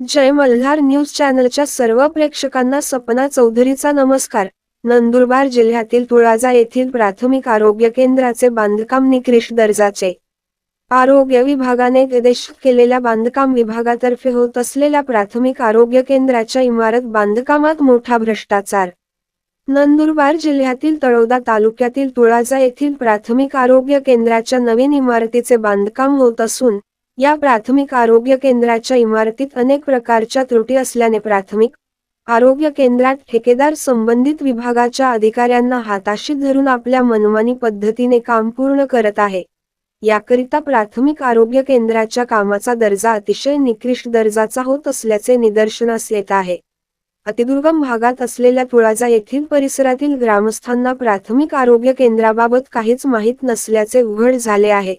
जय Malhar news चॅनलच्या सर्व प्रेक्षकांना सपना चौधरीचा नमस्कार. नंदुरबार जिल्ह्यातील तुळाजा येथील प्राथमिक आरोग्य केंद्राचे बांधकाम निकृष्ट दर्जाचे. आरोग्य विभागाने निर्देशित केलेल्या बांधकाम विभागातर्फे होत असलेल्या प्राथमिक आरोग्य केंद्राच्या इमारत बांधकामात मोठा भ्रष्टाचार. नंदुरबार जिल्ह्यातील तळोदा तालुक्यातील तुळाजा येथील प्राथमिक आरोग्य केंद्राच्या नवीन इमारतीचे बांधकाम होत असून या प्राथमिक आरोग्य केंद्राच्या इमारतीत अनेक प्रकारच्या त्रुटी असल्याने प्राथमिक आरोग्य केंद्रात ठेकेदार संबंधित विभागाच्या अधिकाऱ्यांना हाताशी धरून आपल्या मनमानी पद्धतीने काम पूर्ण करत आहे. याकरिता प्राथमिक आरोग्य केंद्राच्या कामाचा दर्जा अतिशय निकृष्ट दर्जाचा होत असल्याचे निदर्शनास येत आहे. अतिदुर्गम भागात असलेल्या तुळाजा येथील परिसरातील ग्रामस्थांना प्राथमिक आरोग्य केंद्राबाबत काहीच माहीत नसल्याचे उघड झाले आहे.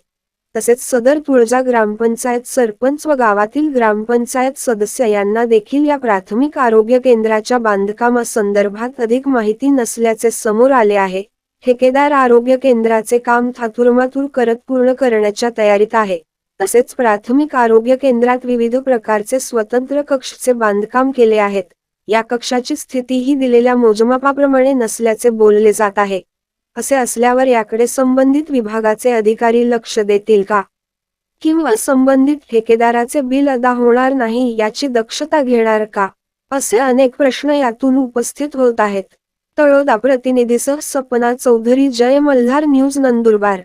तसेच सदर तुळजा ग्रामपंचायत सरपंच व गावातील ग्रामपंचायत सदस्य यांना देखील या प्राथमिक आरोग्य केंद्राच्या बांधकामासंदर्भात अधिक माहिती नसल्याचे समोर आले आहे. ठेकेदार आरोग्य केंद्राचे काम थातुरमातुर करत पूर्ण करण्याच्या तयारीत आहे. तसेच प्राथमिक आरोग्य केंद्रात विविध प्रकारचे स्वतंत्र कक्षचे बांधकाम केले आहेत. या कक्षाची स्थितीही दिलेल्या मोजमापाप्रमाणे नसल्याचे बोलले जात आहे. असे असल्यावर याकडे संबंधित विभागाचे अधिकारी लक्ष देतील का? किंवा संबंधित ठेकेदाराचे बिल अदा होणार नाही याची दक्षता घेणार का? असे अनेक प्रश्न यातून उपस्थित होत आहेत. तळोदा प्रतिनिधीसह सपना चौधरी जय मल्हार न्यूज नंदुरबार.